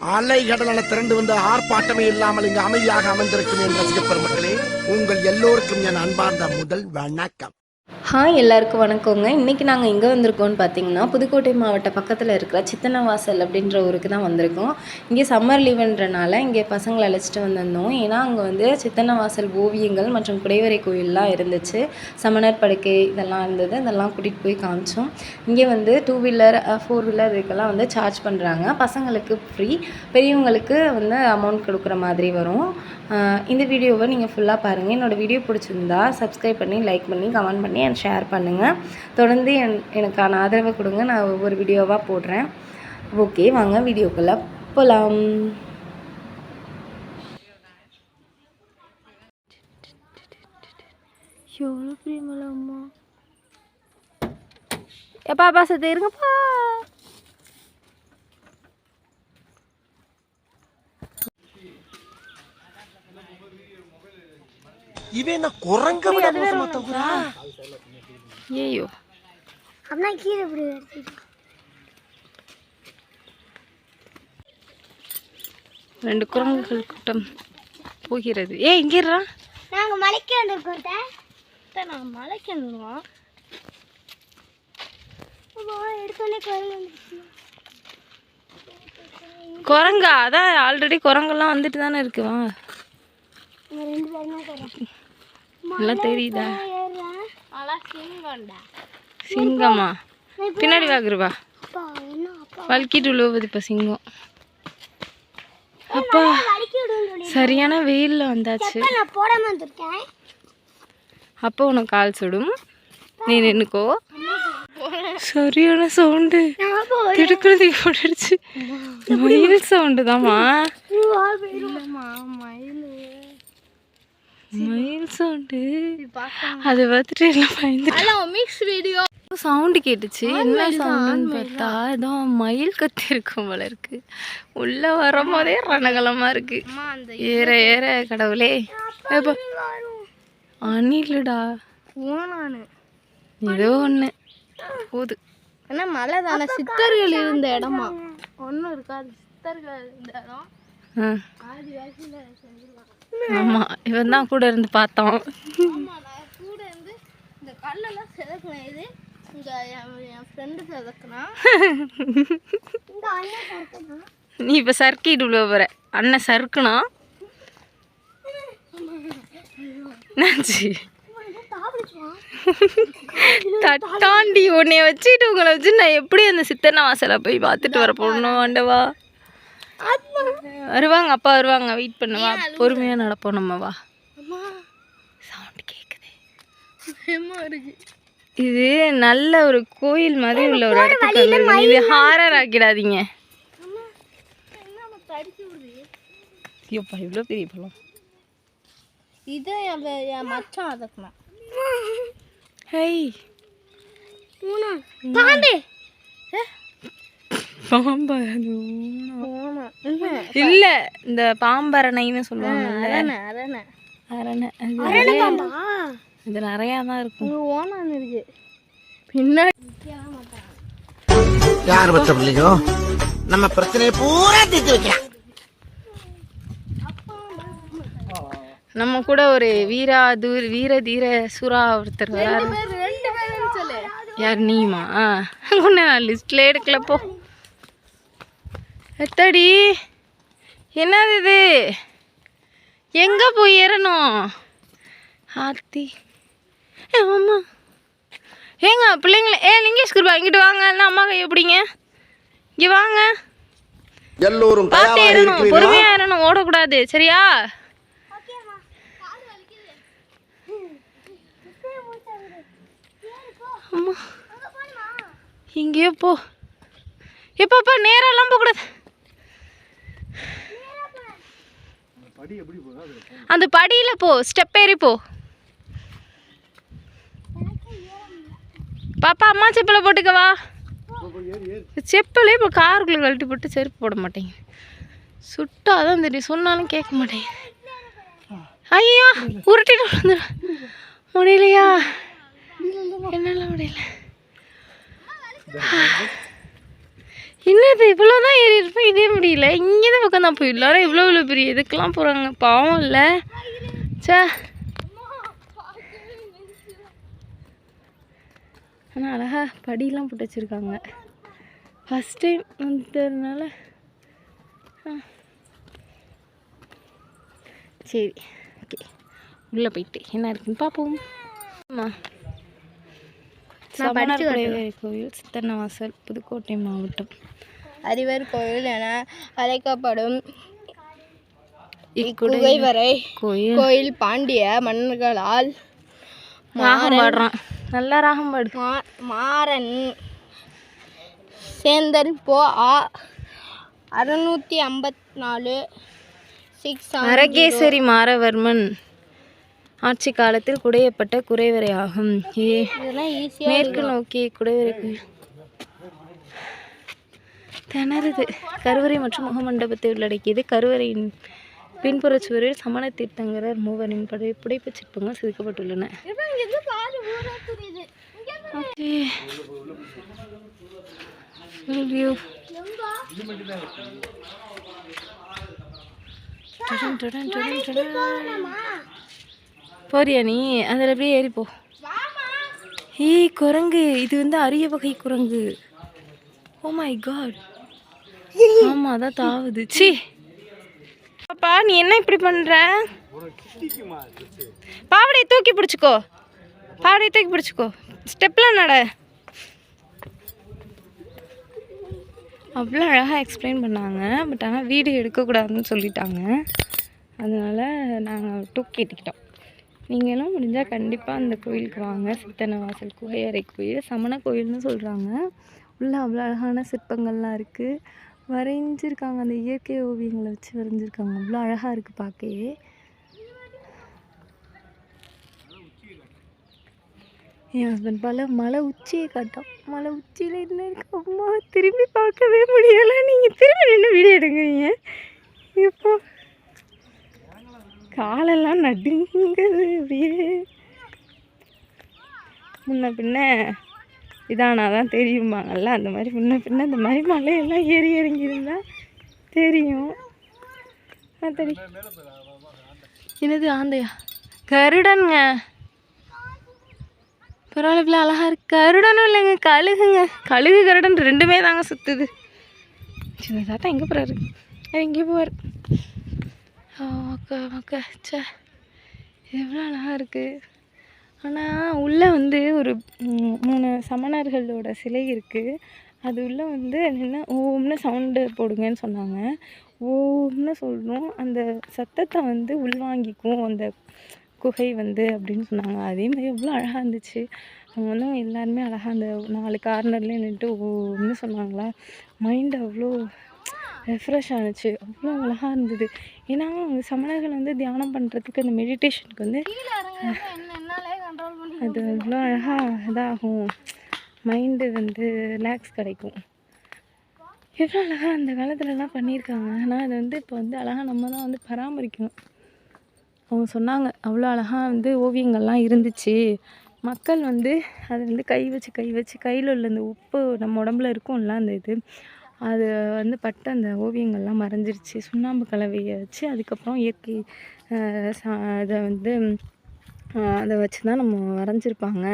அலை கடலான திரண்டு வந்த ஆர்ப்பாட்டமே இல்லாமல் இங்கு அமைதியாக அமைந்திருக்கும் என் ரசிக பெருமக்களே உங்கள் எல்லோருக்கும் என் அன்பார்ந்த முதல் வணக்கம். ஹாய் எல்லாருக்கும் வணக்கங்க. இன்றைக்கி நாங்கள் எங்கே வந்திருக்கோம்னு பார்த்தீங்கன்னா புதுக்கோட்டை மாவட்ட பக்கத்தில் இருக்கிற சித்தனவாசல் அப்படின்ற ஊருக்கு தான் வந்திருக்கோம். இங்கே சம்மர் லீவுன்றனால இங்கே பசங்களை அழைச்சிட்டு வந்திருந்தோம். ஏன்னா அங்கே வந்து சித்தனவாசல் ஓவியங்கள் மற்றும் குடைவரை கோயிலெலாம் இருந்துச்சு. சமணர் படுக்கை இதெல்லாம் இருந்தது. இதெல்லாம் கூட்டிகிட்டு போய் காமிச்சோம். இங்கே வந்து டூ வீலர் ஃபோர் வீலர் இதுக்கெல்லாம் வந்து சார்ஜ் பண்ணுறாங்க பசங்களுக்கு ஃப்ரீ பெரியவங்களுக்கு வந்து அமௌண்ட் கொடுக்குற மாதிரி வரும். இந்த வீடியோவை நீங்கள் ஃபுல்லாக பாருங்கள் என்னோடய வீடியோ பிடிச்சிருந்தா சப்ஸ்கிரைப் பண்ணி லைக் பண்ணி கமெண்ட் பண்ணி அண்ட் ஷேர் பண்ணுங்கள் தொடர்ந்து என் எனக்கான ஆதரவை கொடுங்க. நான் ஒவ்வொரு வீடியோவாக போடுறேன். ஓகே வாங்க வீடியோக்குள்ளே போகலாம் எவ்வளோ பிரியமலம்மா எப்பா பாசத்தை இருங்கப்பா. இவன் என்ன குரங்க விட மோசமா தகுறா ஏயோ அப்படின்னா கீழே இப்படி எடுத்துட்டு ரெண்டு குரங்குகள் கூட்டம் போகிறது. ஏ இங்கேறா நாங்கள் மலைக்கு வந்திருக்கோம் நான் மலைக்கு வந்துடுவோம் குரங்கா அதான் ஆல்ரெடி குரங்கெல்லாம் வந்துட்டு தானே இருக்கு வா. இங்க ரெண்டு பேருமே எல்லாம் தெரியுதா? சிங்கமா? பின்னாடி அப்பா வலிக்கிட்டு உழுவுது இப்போ சிங்கம். அப்பா சரியான வெயிலில் வந்தாச்சு. அப்பா நான் போடாம வந்திருக்கேன்? அப்போ உனக்கு கால் சுடும். நீ நின்னுக்கோ. சரியான சவுண்டு. திடுக்கிறதுக்கு போட்டுடுச்சு மயில் சவுண்டு தாம்மா மயில் சவுண்டு அதை பார்த்துட்டு எல்லாம் பயந்துட்டு மிக்ஸ் வீடியோ சவுண்டு கேட்டுச்சு. என்ன சவுண்டுன்னு பார்த்தா ஏதோ மயில் கத்தி இருக்கும் போல இருக்கு. உள்ள வரும்போதே ரணகலமா இருக்கு. ஏற ஏற கடவுளே. அணிலுடா. ஏதோ ஒண்ணு. போகுது ஏன்னா மலை தானே. சித்தர்கள் இருந்த இடமா. ஒன்றும் இருக்காது. சித்தர்கள் இருந்த இடம். ஆ. ஆதி வயசுல செஞ்சிருக்காங்க ஆமா இவன் தான் கூட இருந்து பார்த்தோம் கூட இருந்து இந்த கல்லெல்லாம் செதுக்கினேன். இது நீ இப்ப சறுக்கிட்டு உள்ள போற. அண்ணன் சறுக்குனா? தட்டாண்டி உன்னைய வச்சுட்டு உங்களை வச்சு நான் எப்படி அந்த சித்தனை வாசலை போய் பார்த்துட்டு வர போடணும் ஆண்டவா? வருவாங்க அப்பா வருவாங்க. வெயிட் பண்ணுவா பொறுமையா நடப்போம் நம்ம வா. அம்மா. சவுண்ட் இருக்கு இது நல்ல ஒரு கோயில் மாதிரி உள்ள ஒரு இடத்துக்கு இது ஹாரர் ஆக்கிடாதீங்க. ஐயோப்பா இவ்வளோ பெரிய பழம். இதே என் மச்சான் அதுக்குனா ஹேய். பாம்பு. பாம்பா அது ஊனா. போனா என்ன இல்ல. இந்த பாம்பரணைன்னு அரணை அரணை பாம்பா? இது நிறையா தான் இருக்கும். ஓனான் இருக்கு. பின்னாடி யார் பத்த பிள்ளையோ? நம்ம பிரச்சனையை பூரா தீர்த்து வைக்கலாம் நம்ம கூட ஒரு வீரா தூர் வீர தீர சுறா ஒருத்தர் வராரு. ரெண்டு பேரும் சொல்லு. யார் நீமா உன்னை நான் லிஸ்ட்ல எடுக்கல போ. எத்தடி என்னது இது? எங்க போய் ஏறணும்? ஆத்தி ஏ அம்மா. ஏங்க பிள்ளைங்கள ஏ லிங்கேஷ் குருபா இங்கிட்டு வாங்க. இல்லை அம்மா கையை பிடிங்க. இங்கே வாங்க. எல்லோரும் பார்த்து ஏறணும். இருக்கிறீர்களா? பொறுமையா ஏறணும். ஓடக்கூடாது. சரியா? அம்மா. இங்கேயோ போ. எப்பப்பா நேரெல்லாம் போகக்கூடாது. அந்த படியில் போ ஸ்டெப் ஏறி போ. பாப்பா அம்மா செப்பலை போட்டுக்கவா செப்பலே இப்போ காருக்குள்ளே கழட்டி போட்டு செருப்பு போட மாட்டேங்க சுட்டாதான் தெரியும் சொன்னாலும் கேட்க மாட்டேங்க ஐயோ உருட்டிட்டு வந்துடும் முடியலையா? என்னால் முடியல. என்னது இவ்வளோதான் ஏறி இருப்பேன்? இதே முடியல. இங்கே தான் பக்கம் தான் போய். எல்லாரும் இவ்வளோ இவ்வளோ பெரிய இதுக்கெல்லாம் போகிறாங்க பாவம் இல்லை. சே ஆனால் அழகா படியெலாம் போட்டு வச்சுருக்காங்க. ஃபஸ்ட் டைம் வந்ததுனால ஆ. சரி ஓகே உள்ளே போயிட்டு என்ன இருக்குன்னு பார்ப்போம் ஆமாம் சமணர் குடைவரை கோயில் சித்தன்னவாசல் புதுக்கோட்டை மாவட்டம். அறிவர் கோயில் என அழைக்கப்படும் இக்குடை குகைவரை கோயில். கோயில் பாண்டிய மன்னர்களால் ராகம் பாடுறான். நல்லா ராகம் பாடு. மா- மாறன் சேந்தன் போ ஆ அறுநூற்றி ஐம்பத்தி நாலு சிக்ஸ் அரகேசரி மாரவர்மன். ஆட்சி காலத்தில் குடையப்பட்ட குறைவரை ஆகும் மேற்கு நோக்கி குடைவரை திணறுது கருவறை மற்றும் முகமண்டபத்தை உள்ளடக்கியது கருவறையின் பின்புறச் சுவரில் சமண தீர்த்தங்கரர் மூவரின் படை புடைப்புச் சிற்பங்கள் செதுக்கப்பட்டுள்ளன. போறியா நீ? அதில் அப்படியே ஏறிப்போ ஏய் குரங்கு. இது வந்து அரிய வகை குரங்கு. ஓ மை காட் ஆமாம் அதான் தாவுது. சி பாப்பா நீ என்ன இப்படி பண்ற? பாவடையை தூக்கி பிடிச்சிக்கோ. பாவடையை தூக்கி பிடிச்சிக்கோ. ஸ்டெப்லாம் நட. அவ்வளோ அழகாக எக்ஸ்பிளைன் பண்ணாங்க. பட் ஆனால் வீடியோ எடுக்கக்கூடாதுன்னு சொல்லிட்டாங்க. அதனால் நாங்கள் தூக்கிட்டுக்கிட்டோம் நீங்களும் முடிஞ்சால் கண்டிப்பாக அந்த கோயிலுக்கு வாங்க. சித்தனவாசல் குகையறை கோயில் சமண கோயில்னு சொல்கிறாங்க உள்ளே அவ்வளோ அழகான சிற்பங்கள்லாம் இருக்குது வரைஞ்சிருக்காங்க. அந்த இயற்கை ஓவியங்களை வச்சு வரைஞ்சிருக்காங்க. அவ்வளோ அழகாக இருக்குது பார்க்கவே. என் ஹஸ்பண்ட் பல மலை உச்சியை காட்டும் மலை உச்சியில் என்ன இருக்கு? அம்மா திரும்பி பார்க்கவே முடியலை. நீங்கள் திரும்பி நின்று வீடியோ எடுங்க இப்போ காலெல்லாம் நடுங்குது அப்படியே. முன்ன பின்ன இதானாதான் தெரியுமாங்கல்ல அந்த மாதிரி முன்ன பின்ன இந்த மாதிரி மலையெல்லாம் ஏறி இறங்கியிருந்தால் தெரியும். தெரி. என்னது ஆந்தையா? கருடனுங்க. பரவாயில்ல இவ்வளோ அழகா இருக்கு. கருடனும் இல்லைங்க கழுகுங்க. கழுகு கருடன் ரெண்டுமே தாங்க சுற்றுது சின்ன தாத்தா எங்கே போகிறாரு எங்கே போவார். ஓகே சே எவ்வளோ அழகாக இருக்குது ஆனால் உள்ளே வந்து ஒரு மூணு சமணர்களோட சிலை இருக்குது அது உள்ளே வந்து என்ன ஓம்னு சவுண்டு போடுங்கன்னு சொன்னாங்க. ஓம்னு சொல்லணும் அந்த சத்தத்தை வந்து உள்வாங்கிக்கும் அந்த குகை வந்து அப்படின்னு சொன்னாங்க. அதே மாதிரி எவ்வளோ அழகாக இருந்துச்சு. அவங்க வந்து எல்லாருமே அழகாக அந்த நாலு கார்னர்லேயே நின்றுட்டு ஓம்னு சொன்னாங்களா? மைண்ட் அவ்வளோ ரெஃப்ரெஷ் ஆனுச்சு. அவ்வளோ அழகாக இருந்தது. ஏன்னா சமணர்கள் வந்து தியானம் பண்ணுறதுக்கு அந்த மெடிடேஷனுக்கு வந்து அது அவ்வளோ அழகாக இதாகும். மைண்டு வந்து ரிலாக்ஸ் கிடைக்கும். எவ்வளோ அழகாக அந்த காலத்துலலாம் பண்ணியிருக்காங்க. ஆனால் அது வந்து இப்போ வந்து அழகாக நம்ம தான் வந்து பராமரிக்கணும். அவங்க சொன்னாங்க அவ்வளோ அழகாக வந்து ஓவியங்கள்லாம் இருந்துச்சு. மக்கள் வந்து அதை வந்து கை வச்சு கை வச்சு கையில் உள்ள அந்த உப்பு நம்ம உடம்புல இருக்கும்ல அந்த இது. அது வந்து பட்ட அந்த ஓவியங்கள்லாம் மறைஞ்சிருச்சு. சுண்ணாம்பு கலவையை வச்சு அதுக்கப்புறம் இயற்கை சா- இதை வந்து அதை வச்சு தான் நம்ம வரைஞ்சிருப்பாங்க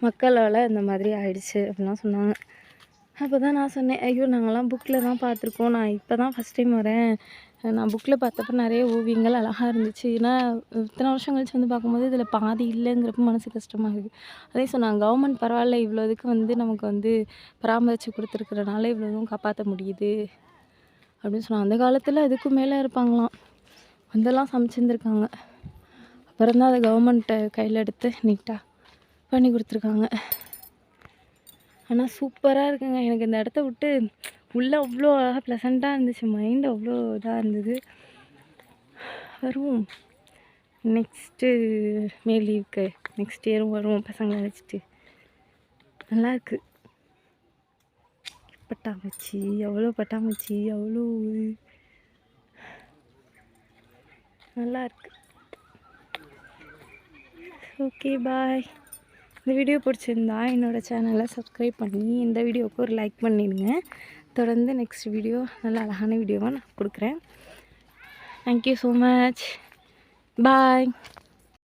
மக்களால் இந்த மாதிரி ஆயிடுச்சு அப்படிலாம் சொன்னாங்க. அப்போ தான் நான் சொன்னேன் ஐயோ நாங்கள்லாம் புக்கில் தான் பார்த்துருக்கோம். நான் இப்போ தான் ஃபஸ்ட் டைம் வரேன். நான் புக்கில் பார்த்தப்ப நிறைய ஓவியங்கள் அழகாக இருந்துச்சு. ஏன்னா இத்தனை வருஷம் கழிச்சு வந்து பார்க்கும்போது இதில் பாதி இல்லைங்கிறப்ப மனசு கஷ்டமாக இருக்குது அதே சொன்னாங்க கவர்மெண்ட் பரவாயில்ல இவ்வளோ இதுக்கு வந்து நமக்கு வந்து பராமரித்து கொடுத்துருக்கிறனால இவ்வளோ இதுவும் காப்பாற்ற முடியுது அப்படின்னு சொன்னாங்க. அந்த காலத்தில் அதுக்கும் மேலே இருப்பாங்களாம். வந்தெல்லாம் சமைச்சிருந்துருக்காங்க. அப்புறம் தான் அதை கவர்மெண்ட்டை கையில் எடுத்து நீட்டாக பண்ணி கொடுத்துருக்காங்க. ஆனால் சூப்பராக இருக்குங்க. எனக்கு இந்த இடத்த விட்டு உள்ளே அவ்வளோ அழகாக ப்ளசண்ட்டாக இருந்துச்சு. மைண்ட் அவ்வளோ இதாக இருந்தது. வருவோம். நெக்ஸ்ட்டு மே லீவுக்கு நெக்ஸ்ட் இயரும் வருவோம் பசங்களை அழைச்சிட்டு நல்லாயிருக்கு பட்டாமச்சி அவ்வளோ பட்டாம்பூச்சி அவ்வளோ நல்லாயிருக்கு ஓகே பாய் இந்த வீடியோ பிடிச்சிருந்தா என்னோடய சேனலை சப்ஸ்கிரைப் பண்ணி இந்த வீடியோவுக்கு ஒரு லைக் பண்ணிடுங்க. தொடர்ந்து நெக்ஸ்ட் வீடியோ நல்ல அழகான வீடியோவாக நான் கொடுக்குறேன். Thank you so much bye